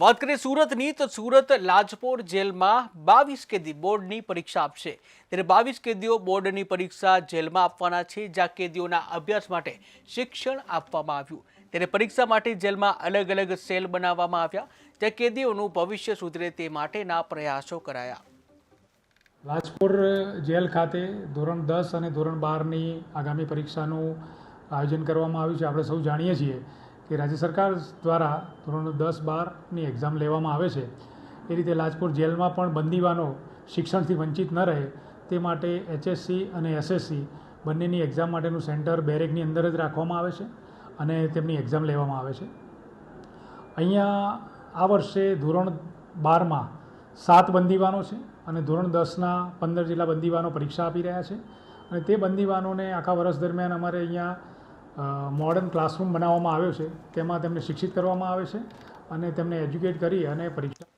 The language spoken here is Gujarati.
વાત કરીએ સુરતની, તો સુરત લાજપોર જેલમાં બાવીસ કેદી બોર્ડની પરીક્ષા આપશે. ત્યારે બાવીસ કેદીઓ બોર્ડની પરીક્ષા જેલમાં આપવાના છે, જ્યાં કેદીઓના અભ્યાસ માટે શિક્ષણ આપવામાં આવ્યું. ત્યારે પરીક્ષા માટે જેલમાં અલગ અલગ સેલ બનાવવામાં આવ્યા, જ્યાં કેદીઓનું ભવિષ્ય સુધરે તે માટેના પ્રયાસો કરાયા. લાજપોર જેલ ખાતે ધોરણ દસ અને ધોરણ બારની આગામી પરીક્ષાનું આયોજન કરવામાં આવ્યું છે. આપણે સૌ જાણીએ છીએ કે રાજ્ય સરકાર દ્વારા ધોરણ દસ બારની એક્ઝામ લેવામાં આવે છે, એ રીતે લાજપુર જેલમાં પણ બંદીવાનો શિક્ષણથી વંચિત ન રહે, તે માટે એચએસસી અને એસએસસી બંનેની એક્ઝામ માટેનું સેન્ટર બેરેકની અંદર જ રાખવામાં આવે છે અને તેમની એક્ઝામ લેવામાં આવે છે. અહીંયા આ વર્ષે ધોરણ બારમાં સાત બંદીવાનો છે અને ધોરણ દસના પંદર જેટલા બંદીવાનો પરીક્ષા આપી રહ્યા છે અને તે બંદીવાનોને આખા વર્ષ દરમિયાન અમારે અહીંયા મોડર્ન ક્લાસરૂમ બનાવવામાં આવ્યો છે. તેમાં તેમને શિક્ષિત કરવામાં આવે છે અને તેમને એજ્યુકેટ કરી અને પરીક્ષા